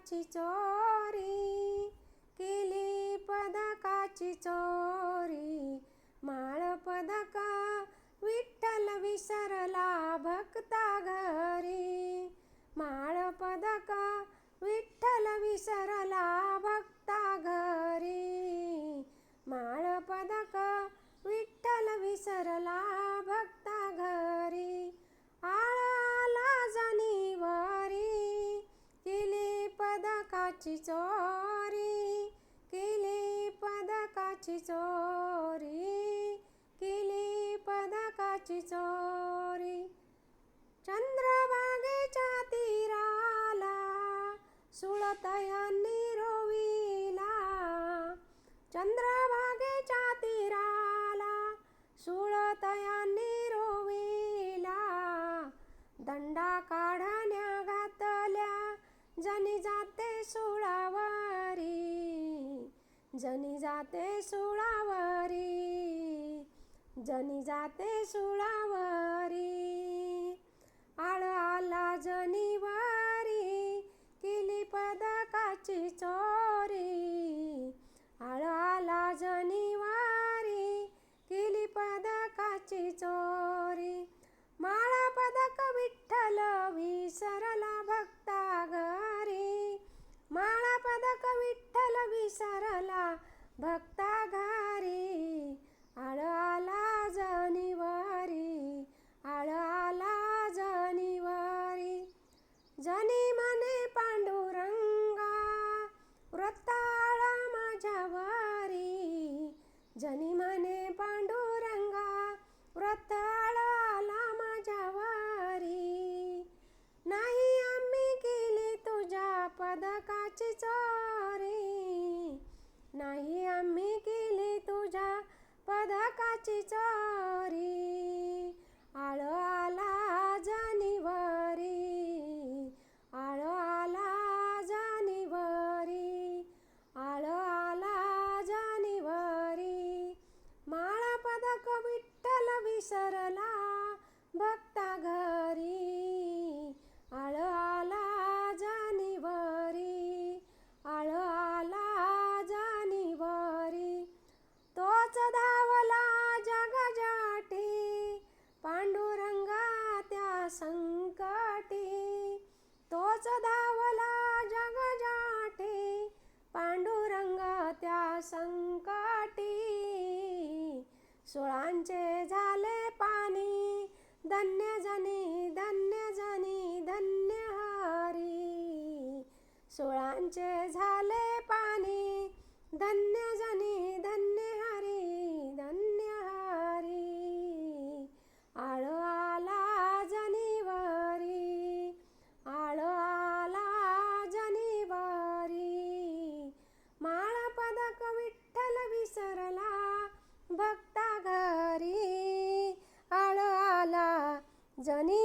पदकाची चोरी केली पदकाची चोरी. माळ पदका विठ्ठल विसरला भक्ता घरी. माळ पदका विठ्ठल विसरला भक्ता घरी. माळ पदका विठ्ठल विसर पदकाची चोरी केली पदकाची चोरी केली पदकाची चोरी. चंद्रभागेच्या तीराला सुळतयांनी रोविला. चंद्रभागेच्या तीराला सुळतयांनी रोविला. दंडा काढण्या जनी जाते सुळावरी जनी जाते सुळावरी. आळ आला व मने पांडुरंगा पांडुरंगा माझ्या वारी जनी मने पांडुरंगा व्रताळ माझ्या वारी नाही आम्ही केली तुझ्या पदकाची चोरी. नाही आम्ही केली तुझ्या पदकाची चोरी. विसरला भक्ता घरी. आळ आला जानेवारी आळ आला जानेवारी तोच धावला जगजाटी पांडुरंगा त्या संकटी. तोच धावला जगजाटी पांडुरंग त्या संकटी. सोळांचे झा धन्य जनी धन्य जनी धन्य हारी. सोळांचे झाले पाणी धन्य जनी জানি